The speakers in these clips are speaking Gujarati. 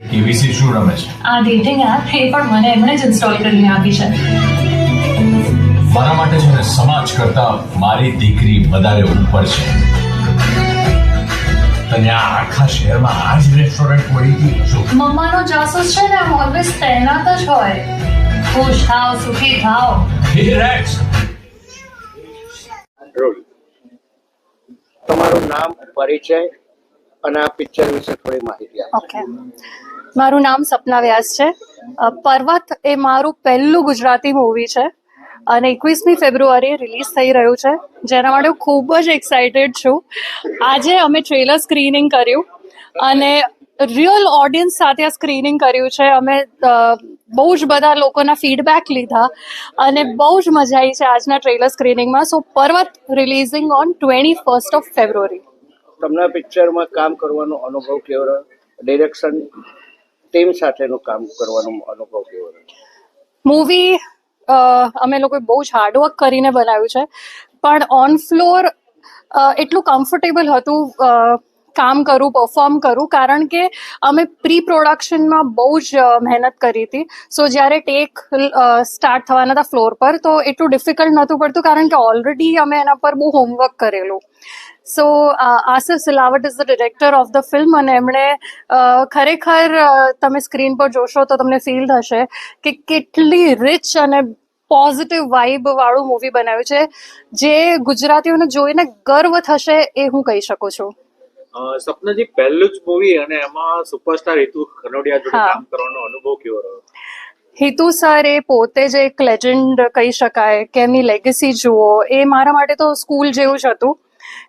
કેવીસી શું રમે છે આ ડેટિંગ એપ એ પણ મને એમણે જ ઇન્સ્ટોલ કરીને આપી છે. મારા માટે છે ને સમાજ કરતા મારી દીકરી વધારે ઉપર છે. તને આખા શહેરમાં આ જ રેસ્ટોરન્ટ મળી હતી શું મમ્માનો જાસૂસ છે ને ઓલવેઝ તૈનાત જ હોય. ખુશ થાવ સુખી થાવ. રિલેક્સ તમારું નામ પરિચય અને આ પિક્ચર વિશે થોડી માહિતી ઓકે મારું નામ સપના વ્યાસ છે. પર્વત એ મારું પહેલું ગુજરાતી મૂવી છે. અને એકવીસમી ફેબ્રુઆરીએ રિલીઝ થઈ રહ્યું છે. જેના માટે હું ખૂબ જ એક્સાઇટેડ છું. આજે અમે ટ્રેલર સ્ક્રીનિંગ કર્યું અને રિયલ ઓડિયન્સ સાથે આ સ્ક્રીનિંગ કર્યું છે. અમે બહુ જ બધા લોકોના ફીડબેક લીધા અને બહુ જ મજા આવી છે આજના trailer સ્ક્રીનિંગમાં so Parvat releasing on twenty first of February તમને પિક્ચરમાં કામ કરવાનો અનુભવ કેવો રહ્યો? ડિરેક્શન ટીમ સાથેનું કામ કરવાનો અનુભવ કેવો રહ્યો? મૂવી અમે લોકોએ બહુ જ હાર્ડવર્ક કરીને બનાવ્યું છે. પણ ઓન ફ્લોર એટલું કમ્ફર્ટેબલ હતું કામ કરું પરફોર્મ કરું, કારણ કે અમે પ્રી પ્રોડક્શનમાં બહુ જ મહેનત કરી હતી. સો જ્યારે ટેક સ્ટાર્ટ થવાના હતા ફ્લોર પર, તો એટલું ડિફિકલ્ટ નહોતું પડતું, કારણ કે ઓલરેડી અમે એના પર બહુ હોમવર્ક કરેલું. So Asif Silawat is the director of the film અને એમણે ખરેખર તમે સ્ક્રીન પર જોશો તો તમને ફીલ થશે કે કેટલી રિચ અને પોઝિટિવ વાઇબ વાળું મૂવી બનાવ્યું છે. જે ગુજરાતીઓને જોઈને ગર્વ થશે એ હું કહી શકું છું. સપનાજી પહેલું જ મૂવી અને એમાં સુપરસ્ટાર હિતુ કનોડિયા જોડે કામ કરવાનો અનુભવ કેવો રહ્યો? હિતુ સર એ પોતે જ એક લેજન્ડ કહી શકાય. કે એમની લેગેસી જુઓ. એ મારા માટે તો સ્કૂલ જેવું જ હતું.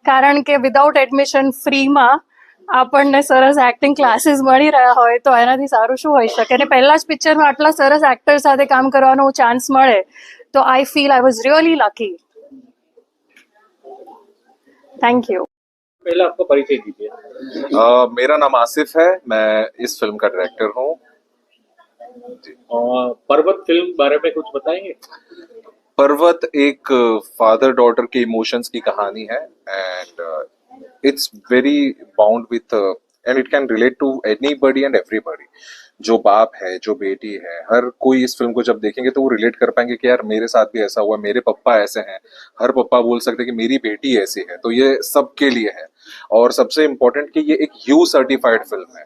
કારણ કે વિધાઉટ એડમિશન ફ્રીમાં આપણને સરસ એક્ટિંગ ક્લાસીસ મળી રહ્યા હોય તો એનાથી સારું શું હોઈ શકે અને પહેલા જ પિક્ચરમાં આટલા સરસ એક્ટર સાથે કામ કરવાનો ચાન્સ મળે તો I feel I was really lucky thank you पहले आपका परिचय दीजिए अ, मेरा नाम आसिफ है मैं इस फिल्म का डायरेक्टर हूँ अ, पर्वत फिल्म बारे में कुछ बताएंगे पर्वत एक फादर डॉटर के इमोशंस की कहानी है and it's very bound with and it can relate to anybody and everybody जो बाप है, जो बेटी है, हर कोई इस फ़िल्म को जब देखेंगे तो वो रिलेट कर पाएँगे कि यार मेरे साथ भी ऐसा हुआ, मेरे पप्पा ऐसे हैं। हर पप्पा बोल सकते हैं कि मेरी बेटी ऐसी है तो ये सबके लिए है। और सबसे इम्पोर्टेंट कि ये एक यू सर्टिफाइड फ़िल्म है।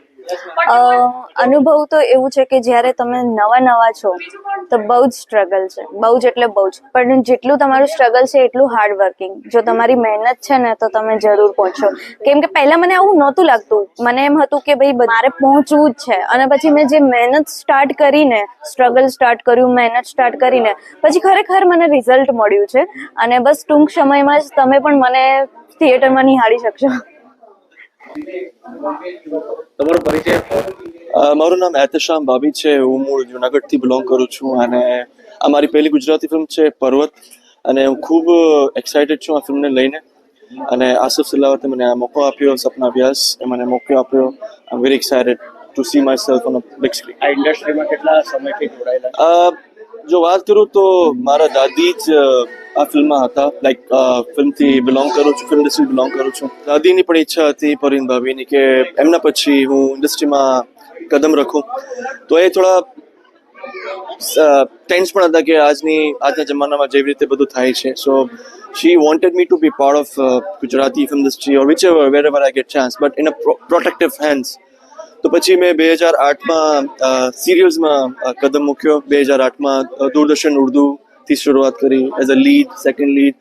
અનુભવ તો એવું છે કે જ્યારે તમે નવા નવા છો, તો બહુ જ સ્ટ્રગલ છે. બહુ જ એટલે બહુ જ. પણ જેટલું તમારું સ્ટ્રગલ છે, એટલું હાર્ડ વર્કિંગ જો તમારી મહેનત છે ને, તો તમે જરૂર પહોંચો. કેમ કે પહેલા મને આવું નહોતું લાગતું. મને એમ હતું કે ભાઈ મારે પહોંચવું જ છે. અને પછી મેં જે મહેનત સ્ટાર્ટ કરીને સ્ટ્રગલ સ્ટાર્ટ કર્યું, મહેનત સ્ટાર્ટ કરીને પછી ખરેખર મને રિઝલ્ટ મળ્યું છે. અને બસ ટૂંક સમયમાં જ તમે પણ મને થિયેટરમાં નિહાળી શકશો. તમારો પરિચય મારું નામ એહતશામ ભાભી છે. હું મૂળ જુનાગઢથી બિલોંગ કરું છું અને આ મારી પહેલી ગુજરાતી ફિલ્મ છે પર્વત. અને હું ખૂબ એક્સાઇટેડ છું આ ફિલ્મને લઈને. અને આસિફ સિલાવતે મને આ મોકો આપ્યો સપના વ્યાસ એ મને મોકો આપ્યો. I am very excited to see myself on a big screen આ ઇન્ડસ્ટ્રીમાં કેટલા સમયથી જોડાયેલા જો વાત કરું તો મારા દાદી જ આ ફિલ્મમાં હતા. લાઈક ફિલ્મથી બિલોંગ કરું છું ફિલ્મ ઇન્ડસ્ટ્રી બિલોંગ કરું છું. દાદીની પણ ઈચ્છા હતી પરિન ભાભીની, કે એમના પછી હું ઇન્ડસ્ટ્રીમાં કદમ રાખું. તો એ થોડા ટેન્સ પણ હતા કે આજની, આજના જમાનામાં જેવી રીતે બધું થાય છે. So she wanted me to be part of Gujarati film industry or whichever wherever I get chance but in a protective hands તો પછી મેં બે હજાર આઠમાં સિરિયલ્સમાં કદમ મૂક્યો. બે હજાર આઠમાં દૂરદર્શન ઉર્દુથી શરૂઆત કરી as a lead second lead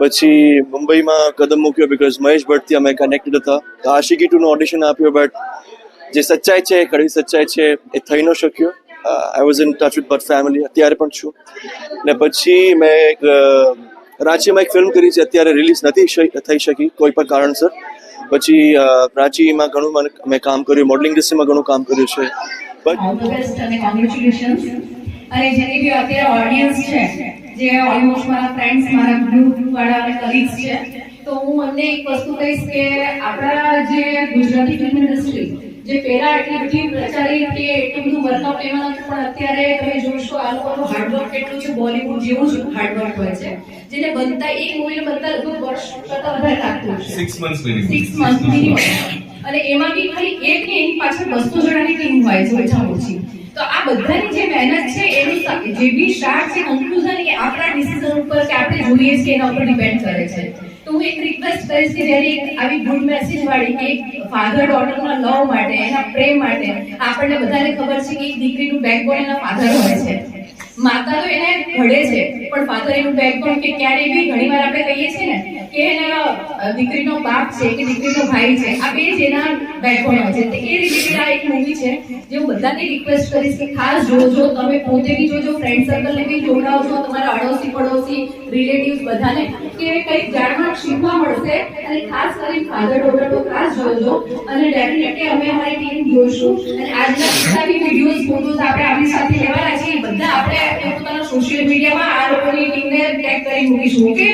પછી મુંબઈમાં કદમ મૂક્યો બિકોઝ મહેશ ભટ્ટથી અમે કનેક્ટેડ હતા. તો આશિકી ટુનું ઓડિશન આપ્યું બટ જે સચ્ચાઈ છે, કડવી સચ્ચાઈ છે, એ થઈ ન શક્યો. I was in touch with but family અત્યારે પણ છું. ને પછી મેં એક રાંચીમાં એક ફિલ્મ કરી છે, અત્યારે રિલીઝ નથી થઈ શકી, કોઈ પણ કારણસર. પછી રાંચીમાં ઘણું મેં કામ કર્યું મોડલિંગ ઇન્ડસ્ટ્રીમાં ઘણું કામ કર્યું છે. બટ અને જેની બી અત્યારે ઓડિયન્સ છે જે ઓલમોસ્ટ મારા ફ્રેન્ડ્સ મારા ગ્રુપ વાળા અને કલીગ્સ છે તો હું અમને એક વસ્તુ કહીશ કે આપણા જે ગુજરાતી ફિલ્મ ઇન્ડસ્ટ્રી જે પહેલા એટલી બધી પ્રચારી કે એટલું બધું વર્કઆઉટ એમાં નતું પણ અત્યારે તમે જોશો આ લોકોનું હાર્ડવર્ક કેટલું છે બોલિવૂડ જેવું જ હાર્ડવર્ક હોય છે જેને બનતા એક મૂવીને બનતા લગભગ વર્ષ કરતા વધારે લાગતું હશે. સિક્સ સિક્સ મંથ મિનિમમ અને એમાં બી ખાલી એક ટીમ એની પાછળ બસો જણાની ટીમ હોય છે ઓછામાં ઓછી. તો આ બધાની જે મહેનત છે, એનું જે બી સ્ટાર્ટ છે કન્ક્લુઝન એ આપણા ડિસિઝન ઉપર કે આપણે જોઈએ છીએ, એના ઉપર ડિપેન્ડ કરે છે. તો હું એક રિક્વેસ્ટ કરીશ કે જ્યારે એક આવી ગુડ મેસેજ વાળી કે ફાધર ડોટરના લવ માટે, એના પ્રેમ માટે આપણને બધાને ખબર છે કે એક દીકરીનું બેકબોન એના ફાધર હોય છે. માતા તો એને ઘડે છે, પણ ફાધર એનું બેકબોન કે ક્યારે બી ઘણીવાર આપણે કહીએ છીએ ને કે દીકરીનો બાપ છે કે દીકરીનો ભાઈ છે, આ બે જેના બેકગ્રાઉન્ડ છે. એ રિલેટેડ આ એક મૂવી છે, જે હું બધાને રિક્વેસ્ટ કરીશ કે ખાસ જોજો, તમે પોતે બી જોજો ફ્રેન્ડ સર્કલને બી જોડાવજો, તમારા અડોશી પડોશી રિલેટિવ્સ બધાને, કે કંઈક જાણવા, શીખવા મળશે. અને ખાસ કરીને ફાધર ડોટર તો ખાસ જોજો. અને ડેફિનેટલી અમે અમારી ટીમ જોઈશું અને આજના બધા બી વિડીયોઝ ફોટોઝ આપણે આપણી સાથે લેવાના છે એ બધા આપણે પોતાના સોશિયલ મીડિયામાં આ લોકોની ટીમને ટેગ કરી મૂકીશું ઓકે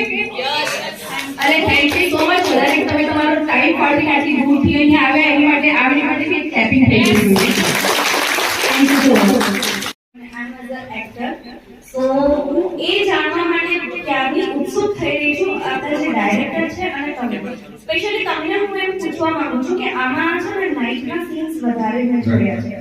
અને થેન્ક યુ સો મચ બધાને કે તમે તમારો ટાઈમ કાઢીને આટલી દૂરથી અહીંયા આવ્યા એની માટે આવડી માટે બી હેપી થઈ ગયું. Thank you so much actor so હું એ જાણવા માટે ક્યારની ઉત્સુક થઈ રહી છું આપણા જે ડાયરેક્ટર છે અને તમે. સ્પેશિયલી તમને હું એમ પૂછવા માંગુ છું કે આમાં છે ને નાઇટના સીન્સ વધારે મેં જોયા છે?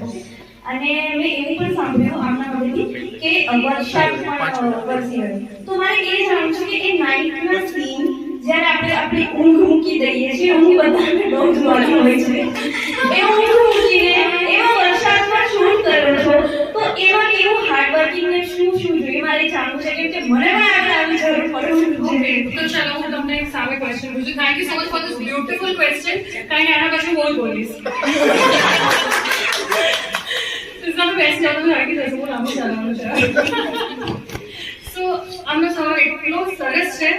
અને મેં એવું પણ સાંભળ્યું આમના મગજથી કે વરસાદ પણ વરસી તો મારે એ જાણવું છે કે એ નાઇટના સીન જ્યારે આપણે આપણી ઊંઘ મૂકી દઈએ છીએ, ઊંઘ બધાને બહુ જ મળી હોય છે. એ ઊંઘ મૂકીને એવા વરસાદમાં શું કરો છો? તો એમાં કેવું હાર્ડવર્કિંગ ને શું શું જોઈએ? મારે જાણવું છે, કેમ કે મને પણ આગળ આવી જરૂર પડે તો ચાલો, હું તમને એક સામે ક્વેશ્ચન પૂછું. Thank you so much for this beautiful question કારણ કે આના પછી હું બોલીશ. The best job રાખી દઈશ હું લાંબુ છે. સો આમનો સવાલ એટલો સરસ છે.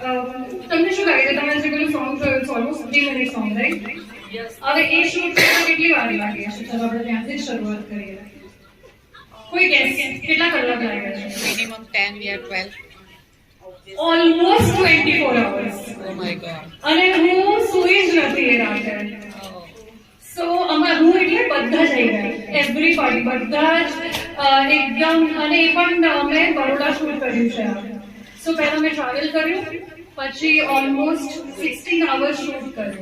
તમને શું લાગે છે? તમે જે પેલું સોંગ જોયું છે almost fifty minute song right હવે એ શૂટ કરવામાં કેટલી વાર લાગે છે ચાલો આપણે ત્યાંથી જ શરૂઆત કરીએ. કોઈ ગેસ કેટલા કલાક લાગે છે? Minimum 10 or 12 almost twenty four hours oh my god અને હું સુઈ જ નથી એ રાતે. સો અમાર હું એટલે બધા જ આવી ગયા. એવરી પાર્ટી બધા જ એકદમ અને એ પણ અમે બરોડા શૂટ કર્યું છે. સો પહેલા મેં ટ્રાવેલ કર્યું પછી ઓલમોસ્ટ સિક્સટીન આવર્સ શૂટ કર્યું.